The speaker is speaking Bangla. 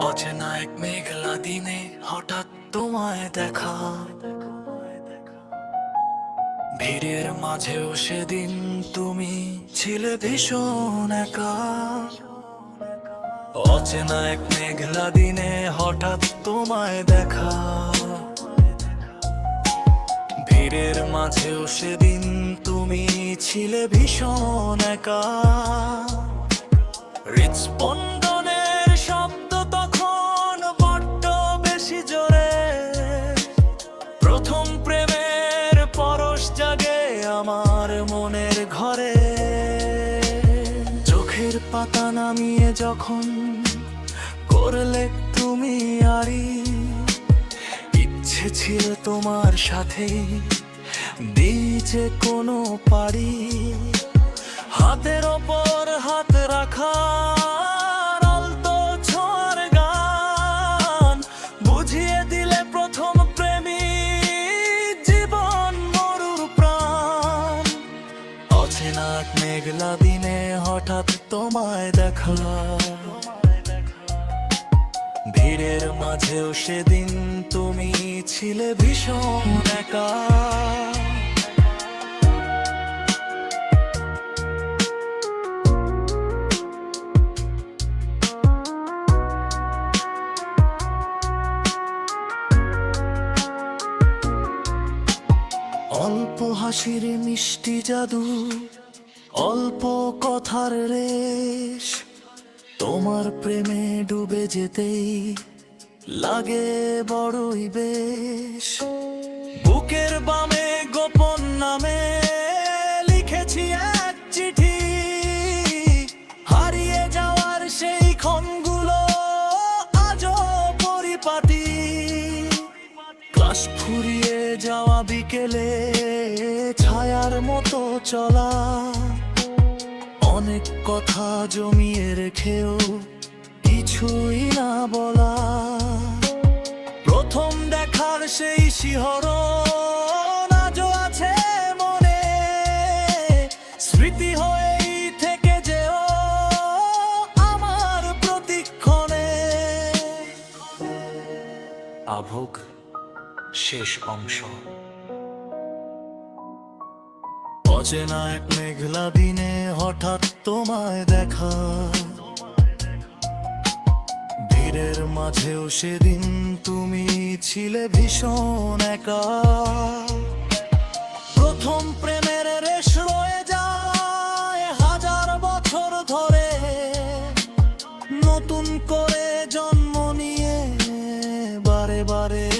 অচেনা এক মেঘলা দিনে হঠাৎ তোমায় দেখা। ভিড়ের মাঝেও সেদিন তুমি ছিলে ভীষণ একা। অচেনা এক মেঘলা দিনে হঠাৎ তোমায় দেখা। ভিড়ের মাঝেও সেদিন তুমি ছিলে ভীষণ একা। হৃৎস্পন্দনের পাতা নামিয়ে যখন করলে তুমি আরি, ইচ্ছে ছিল তোমার সাথে দিয়েছে কোনো পারি। হাতের ওপর হাত অচেনা মেঘলা দিনে হঠাৎ তোমায় দেখা। ভিড়ের মাঝেও সেদিন তুমি ছিলে ভীষণ একা। অল্প হাসির মিষ্টি জাদু অল্প কথার রেশ, তোমার প্রেমে ডুবে যেতেই লাগে বড়ই বেশ। বুকের বামে গোপন নামে লিখেছি এক চিঠি, হারিয়ে যাওয়ার সেই ক্ষণগুলো আজও পরিপাটি। ক্লাস ফুরিয়ে যাওয়া বিকেলে ছায়ার মতো চলা অনেক কথা জমিয়ে রেখেও কিছুই না বলা। প্রথম দেখার সেই শিহরণ আজও আছে মনে। স্মৃতি থেকে আমার প্রতিক্ষণে। শেষ অংশ। অচেনা এক মেঘলা দিনে হঠাৎ তোমায় দেখা। ভিড়ের মাঝেও সেদিন তুমি ছিলে ভীষণ একা। প্রথম প্রেমের রেশ রয়ে যায় হাজার বছর ধরে। নতুন করে জন্ম নিয়ে বারে বারে